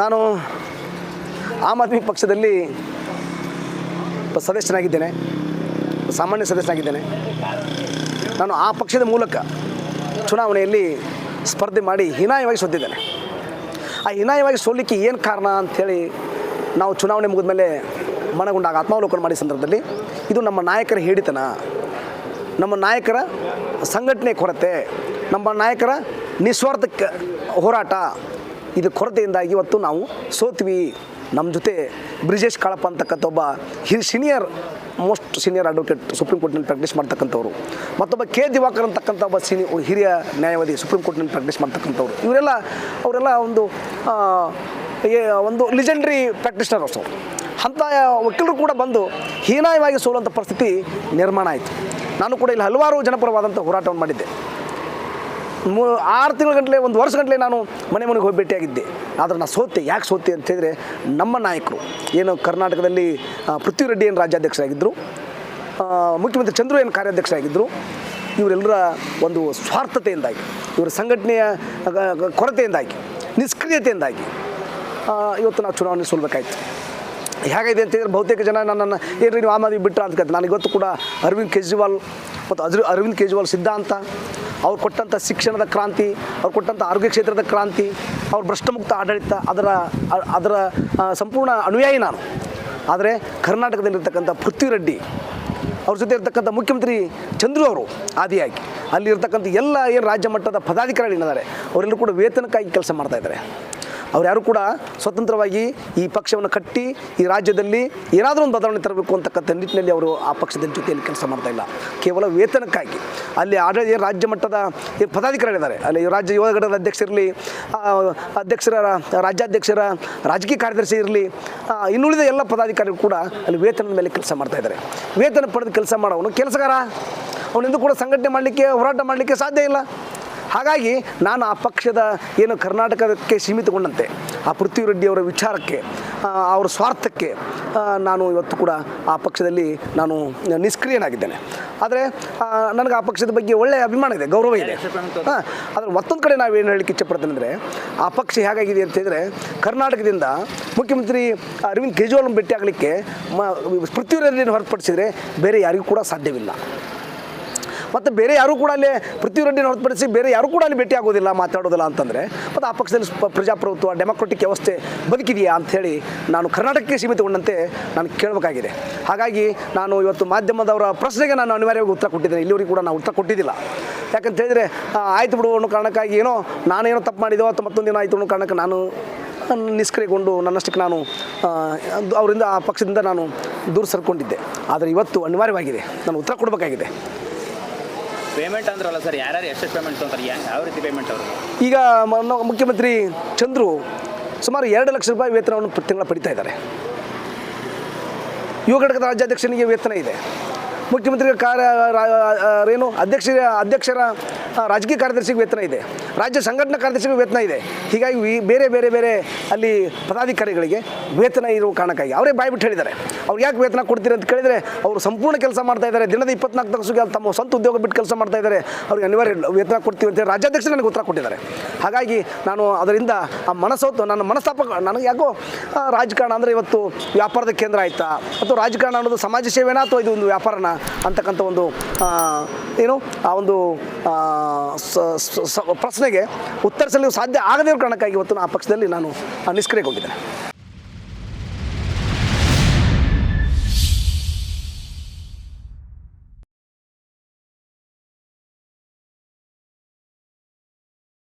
ನಾನು ಆಮ್ ಆದ್ಮಿ ಪಕ್ಷದಲ್ಲಿ ಸದಸ್ಯನಾಗಿದ್ದೇನೆ, ಸಾಮಾನ್ಯ ಸದಸ್ಯನಾಗಿದ್ದೇನೆ. ನಾನು ಆ ಪಕ್ಷದ ಮೂಲಕ ಚುನಾವಣೆಯಲ್ಲಿ ಸ್ಪರ್ಧೆ ಮಾಡಿ ಹೀನಾಯವಾಗಿ ಸೋತಿದ್ದೇನೆ. ಆ ಹೀನಾಯವಾಗಿ ಸೋಲಿಕ್ಕೆ ಏನು ಕಾರಣ ಅಂಥೇಳಿ ನಾವು ಚುನಾವಣೆ ಮುಗಿದ ಮೇಲೆ ಮನಗೊಂಡಾಗ ಆತ್ಮಾವಲೋಕನ ಮಾಡಿದ ಸಂದರ್ಭದಲ್ಲಿ ಇದು ನಮ್ಮ ನಾಯಕರ ಹೇಳಿತನ ನಮ್ಮ ನಾಯಕರ ಸಂಘಟನೆ ಕೊರತೆ, ನಮ್ಮ ನಾಯಕರ ನಿಸ್ವಾರ್ಥಕ್ಕೆ ಹೋರಾಟ ಇದು ಕೊರತೆಯಿಂದಾಗಿ ಇವತ್ತು ನಾವು ಸೋತ್ವಿ. ನಮ್ಮ ಜೊತೆ ಬ್ರಿಜೇಶ್ ಕಾಳಪ್ಪ ಅಂತಕ್ಕಂಥ ಒಬ್ಬ he senior most senior advocate supreme ಕೋರ್ಟ್ನಲ್ಲಿ ಪ್ರಾಕ್ಟೀಸ್ ಮಾಡ್ತಕ್ಕಂಥವ್ರು. ಮತ್ತೊಬ್ಬ ಕೆ ದಿವಾಕರ್ ಅಂತಕ್ಕಂಥ ಒಬ್ಬ ಸೀನಿ ಹಿರಿಯ ನ್ಯಾಯವಾದಿ ಸುಪ್ರೀಂ ಕೋರ್ಟ್ನಲ್ಲಿ ಪ್ರಾಕ್ಟೀಸ್ ಮಾಡ್ತಕ್ಕಂಥವ್ರು. ಇವರೆಲ್ಲ, ಅವರೆಲ್ಲ ಒಂದು ಒಂದು ಲಿಜೆಂಡ್ರಿ ಪ್ರಾಕ್ಟೀಸ್ನರ್ಸ್ ಅವರು. ಅಂಥ ವಕೀಲರು ಕೂಡ ಬಂದು ಹೀನಾಯವಾಗಿ ಸೋಲುವಂಥ ಪರಿಸ್ಥಿತಿ ನಿರ್ಮಾಣ ಆಯಿತು. ನಾನು ಕೂಡ ಇಲ್ಲಿ ಹಲವಾರು ಜನಪರವಾದಂಥ ಹೋರಾಟವನ್ನು ಮಾಡಿದ್ದೆ. ಮೂ ಆರು ತಿಂಗಳ ಗಂಟಲೆ, ಒಂದು ವರ್ಷ ಗಂಟಲೆ ನಾನು ಮನೆ ಮನೆಗೆ ಹೋಗಿ ಭೇಟಿಯಾಗಿದ್ದೆ. ಆದರೆ ನಾನು ಸೋತೆ, ಯಾಕೆ ಸೋತೆ ಅಂತ ಹೇಳಿದ್ರೆ ನಮ್ಮ ನಾಯಕರು, ಏನು ಕರ್ನಾಟಕದಲ್ಲಿ ಪೃಥ್ವಿ ರೆಡ್ಡಿ ಏನು ರಾಜ್ಯಾಧ್ಯಕ್ಷರಾಗಿದ್ದರು ಮುಖ್ಯಮಂತ್ರಿ ಚಂದ್ರು ಏನು ಕಾರ್ಯಾಧ್ಯಕ್ಷರಾಗಿದ್ದರು ಇವರೆಲ್ಲರ ಒಂದು ಸ್ವಾರ್ಥತೆಯಿಂದಾಗಿ, ಇವರ ಸಂಘಟನೆಯ ಕೊರತೆಯಿಂದಾಗಿ, ನಿಷ್ಕ್ರಿಯತೆಯಿಂದಾಗಿ ಇವತ್ತು ನಾವು ಚುನಾವಣೆ ಸೋಲ್ಬೇಕಾಯ್ತು. ಹೇಗಿದೆ ಅಂತ ಹೇಳಿದ್ರೆ ಬಹುತೇಕ ಜನ ನನ್ನನ್ನು ಏನು ನೀವು ಆಮ್ ಆದ್ಮಿ ಬಿಟ್ಟರೆ ಅಂತ ಕೇಳ್ತಾರೆ. ನಾನು ಇವತ್ತು ಕೂಡ ಅರವಿಂದ್ ಕೇಜ್ರಿವಾಲ್, ಮತ್ತು ಅಜ್ರಿ ಅರವಿಂದ್ ಕೇಜ್ರಿವಾಲ್ ಸಿದ್ಧಾಂತ ಅವ್ರು ಕೊಟ್ಟಂಥ ಶಿಕ್ಷಣದ ಕ್ರಾಂತಿ, ಅವ್ರು ಕೊಟ್ಟಂಥ ಆರೋಗ್ಯ ಕ್ಷೇತ್ರದ ಕ್ರಾಂತಿ, ಅವ್ರ ಭ್ರಷ್ಟಮುಕ್ತ ಆಡಳಿತ, ಅದರ ಅದರ ಸಂಪೂರ್ಣ ಅನುಯಾಯಿ ನಾನು. ಆದರೆ ಕರ್ನಾಟಕದಲ್ಲಿರ್ತಕ್ಕಂಥ ಪೃಥ್ವಿರೆಡ್ಡಿ ಅವ್ರ ಜೊತೆ ಇರ್ತಕ್ಕಂಥ ಮುಖ್ಯಮಂತ್ರಿ ಚಂದ್ರು ಅವರು ಆದಿಯಾಗಿ, ಅಲ್ಲಿರ್ತಕ್ಕಂಥ ಎಲ್ಲ ಏನು ರಾಜ್ಯ ಮಟ್ಟದ ಪದಾಧಿಕಾರಿಗಳಿದ್ದಾರೆ ಅವರೆಲ್ಲರೂ ಕೂಡ ವೇತನಕ್ಕಾಗಿ ಕೆಲಸ ಮಾಡ್ತಾ ಇದ್ದಾರೆ. ಅವ್ರು ಯಾರು ಕೂಡ ಸ್ವತಂತ್ರವಾಗಿ ಈ ಪಕ್ಷವನ್ನು ಕಟ್ಟಿ ಈ ರಾಜ್ಯದಲ್ಲಿ ಏನಾದರೂ ಒಂದು ಬದಲಾವಣೆ ತರಬೇಕು ಅಂತಕ್ಕಂಥ ನಿಟ್ಟಿನಲ್ಲಿ ಅವರು ಆ ಪಕ್ಷದ ಜೊತೆಯಲ್ಲಿ ಕೆಲಸ ಮಾಡ್ತಾ ಇಲ್ಲ. ಕೇವಲ ವೇತನಕ್ಕಾಗಿ. ಅಲ್ಲಿ ಆಡಳಿತ ರಾಜ್ಯ ಮಟ್ಟದ ಪದಾಧಿಕಾರಿಗಳಿದ್ದಾರೆ. ಅಲ್ಲಿ ರಾಜ್ಯ ಯುವ ಘಟಕದ ಅಧ್ಯಕ್ಷರಿರಲಿ ಅಧ್ಯಕ್ಷರ, ರಾಜ್ಯಾಧ್ಯಕ್ಷರ, ರಾಜಕೀಯ ಕಾರ್ಯದರ್ಶಿ ಇರಲಿ ಇನ್ನುಳಿದ ಎಲ್ಲ ಪದಾಧಿಕಾರಿಗಳು ಕೂಡ ಅಲ್ಲಿ ವೇತನದ ಮೇಲೆ ಕೆಲಸ ಮಾಡ್ತಾ ಇದ್ದಾರೆ. ವೇತನ ಪಡೆದು ಕೆಲಸ ಮಾಡೋನು ಕೆಲಸಗಾರ. ಅವನಿಂದ ಕೂಡ ಸಂಘಟನೆ ಮಾಡಲಿಕ್ಕೆ, ಹೋರಾಟ ಮಾಡಲಿಕ್ಕೆ ಸಾಧ್ಯ ಇಲ್ಲ. ಹಾಗಾಗಿ ನಾನು ಆ ಪಕ್ಷದ ಏನು ಕರ್ನಾಟಕಕ್ಕೆ ಸೀಮಿತಗೊಂಡಂತೆ, ಆ ಪೃಥ್ವಿರೆಡ್ಡಿ ಅವರ ವಿಚಾರಕ್ಕೆ ಅವರ ಸ್ವಾರ್ಥಕ್ಕೆ ನಾನು ಇವತ್ತು ಕೂಡ ಆ ಪಕ್ಷದಲ್ಲಿ ನಾನು ನಿಷ್ಕ್ರಿಯನಾಗಿದ್ದೇನೆ. ಆದರೆ ನನಗೆ ಆ ಪಕ್ಷದ ಬಗ್ಗೆ ಒಳ್ಳೆಯ ಅಭಿಮಾನ ಇದೆ, ಗೌರವ ಇದೆ. ಹಾಂ, ಆದರೆ ಮತ್ತೊಂದು ಕಡೆ ನಾವು ಏನು ಹೇಳಲಿಕ್ಕೆ ಇಚ್ಛಪಡ್ತೇನೆ ಅಂದರೆ, ಆ ಪಕ್ಷ ಹೇಗಾಗಿದೆ ಅಂತ ಹೇಳಿದರೆ, ಕರ್ನಾಟಕದಿಂದ ಮುಖ್ಯಮಂತ್ರಿ ಅರವಿಂದ್ ಕೇಜ್ರಿವಾಲ್ ಭೇಟಿ ಆಗಲಿಕ್ಕೆ ಮ, ಪೃಥ್ವಿರೆಡ್ಡಿಯನ್ನು ಹೊರತುಪಡಿಸಿದರೆ ಬೇರೆ ಯಾರಿಗೂ ಕೂಡ ಸಾಧ್ಯವಿಲ್ಲ. ಮತ್ತು ಬೇರೆ ಯಾರೂ ಕೂಡ ಅಲ್ಲಿ ಪೃಥ್ವಿರೆಡ್ಡಿನ ಹೊರತುಪಡಿಸಿ ಬೇರೆ ಯಾರೂ ಕೂಡ ಅಲ್ಲಿ ಭೇಟಿ ಆಗೋದಿಲ್ಲ, ಮಾತಾಡೋದಿಲ್ಲ ಅಂತಂದರೆ. ಮತ್ತು ಆ ಪಕ್ಷದಲ್ಲಿ ಪ್ರಜಾಪ್ರಭುತ್ವ, ಡೆಮೊಕ್ರೆಟಿಕ್ ವ್ಯವಸ್ಥೆ ಬದುಕಿದೆಯಾ ಅಂಥೇಳಿ ನಾನು ಕರ್ನಾಟಕಕ್ಕೆ ಸೀಮಿತಗೊಂಡಂತೆ ನಾನು ಕೇಳಬೇಕಾಗಿದೆ. ಹಾಗಾಗಿ ನಾನು ಇವತ್ತು ಮಾಧ್ಯಮದವರ ಪ್ರಶ್ನೆಗೆ ನಾನು ಅನಿವಾರ್ಯವಾಗಿ ಉತ್ತರ ಕೊಟ್ಟಿದ್ದೇನೆ. ಇಲ್ಲಿವರೆಗೂ ಕೂಡ ನಾನು ಉತ್ತರ ಕೊಟ್ಟಿದ್ದಿಲ್ಲ. ಯಾಕಂತ ಹೇಳಿದರೆ ಆಯ್ತು ಬಿಡು ಅನ್ನೋ ಕಾರಣಕ್ಕಾಗಿ ಏನೋ ನಾನೇನೋ ತಪ್ಪು ಮಾಡಿದೋ ಅಥವಾ ಮತ್ತೊಂದು ದಿನ ಆಯಿತು ಅನ್ನೋ ಕಾರಣಕ್ಕೆ ನಾನು ನಿಷ್ಕ್ರಿಯಗೊಂಡು ನನ್ನಷ್ಟಕ್ಕೆ ನಾನು ಅವರಿಂದ ಆ ಪಕ್ಷದಿಂದ ನಾನು ದೂರ ಸರ್ಕೊಂಡಿದ್ದೆ. ಆದರೆ ಇವತ್ತು ಅನಿವಾರ್ಯವಾಗಿದೆ. ನಾನು ಉತ್ತರ ಕೊಡಬೇಕಾಗಿದೆ. ಪೇಮೆಂಟ್ ಅಂದ್ರಲ್ಲ ಸರ್ ಯಾರ್ಯಾರು ಎಷ್ಟೆಷ್ಟು ಪೇಮೆಂಟ್ ತೊಗೊಂತಾರೆ ಯಾವ ರೀತಿ ಪೇಮೆಂಟ್ ಅವರು ಈಗ ಮುಖ್ಯಮಂತ್ರಿ ಚಂದ್ರು ಸುಮಾರು ಎರಡು ಲಕ್ಷ ರೂಪಾಯಿ ವೇತನವನ್ನು ತಿಂಗಳ ಪಡಿತಾ ಇದ್ದಾರೆ. ಯುವ ಘಟಕದ ರಾಜ್ಯಾಧ್ಯಕ್ಷನಿಗೆ ವೇತನ ಇದೆ. ಮುಖ್ಯಮಂತ್ರಿ ಏನು ಅಧ್ಯಕ್ಷ ಅಧ್ಯಕ್ಷರ ರಾಜಕೀಯ ಕಾರ್ಯದರ್ಶಿಗೆ ವೇತನ ಇದೆ. ರಾಜ್ಯ ಸಂಘಟನಾ ಕಾರ್ಯದರ್ಶಿಗೆ ವೇತನ ಇದೆ. ಹೀಗಾಗಿ ಬೇರೆ ಬೇರೆ ಬೇರೆ ಅಲ್ಲಿ ಪದಾಧಿಕಾರಿಗಳಿಗೆ ವೇತನ ಇರುವ ಕಾರಣಕ್ಕಾಗಿ. ಅವರೇ ಬಾಯ್ಬಿಟ್ಟು ಹೇಳಿದ್ದಾರೆ. ಅವ್ರು ಯಾಕೆ ವೇತನ ಕೊಡ್ತೀರಿ ಅಂತ ಕೇಳಿದರೆ, ಅವರು ಸಂಪೂರ್ಣ ಕೆಲಸ ಮಾಡ್ತಾ ಇದ್ದಾರೆ. ದಿನದ ಇಪ್ಪತ್ನಾಲ್ಕು ತಾಸಿಗೆ ತಮ್ಮ ಸ್ವಂತ ಉದ್ಯೋಗ ಬಿಟ್ಟು ಕೆಲಸ ಮಾಡ್ತಾ ಇದ್ದಾರೆ. ಅವ್ರಿಗೆ ಅನಿವಾರ್ಯ ವೇತನ ಕೊಡ್ತೀವಿ ಅಂತ ರಾಜ್ಯಾಧ್ಯಕ್ಷ ರಾಜ್ಯಾಧ್ಯಕ್ಷರು ನನಗೆ ಉತ್ತರ ಕೊಟ್ಟಿದ್ದಾರೆ. ಹಾಗಾಗಿ ನಾನು ಅದರಿಂದ ಆ ಮನಸ್ಸೋತು ನನ್ನ ಮನಸ್ತಾಪ, ನನಗೆ ಯಾಕೋ ರಾಜಕಾರಣ ಅಂದರೆ ಇವತ್ತು ವ್ಯಾಪಾರದ ಕೇಂದ್ರ ಆಯಿತಾ? ಅಥವಾ ರಾಜಕಾರಣ ಅನ್ನೋದು ಸಮಾಜ ಸೇವೆನಾ ಅಥವಾ ಇದು ಒಂದು ವ್ಯಾಪಾರನ? ಅಂತಕ್ಕಂಥ ಒಂದು ಏನು, ಆ ಒಂದು ಪ್ರಶ್ನೆಗೆ ಉತ್ತರಿಸಲು ಸಾಧ್ಯ ಆಗದೇ ಕಾರಣಕ್ಕಾಗಿ ಇವತ್ತು ಆ ಪಕ್ಷದಲ್ಲಿ ನಾನು ನಿಷ್ಕ್ರಿಯಗೊಂಡಿದ್ದೇನೆ.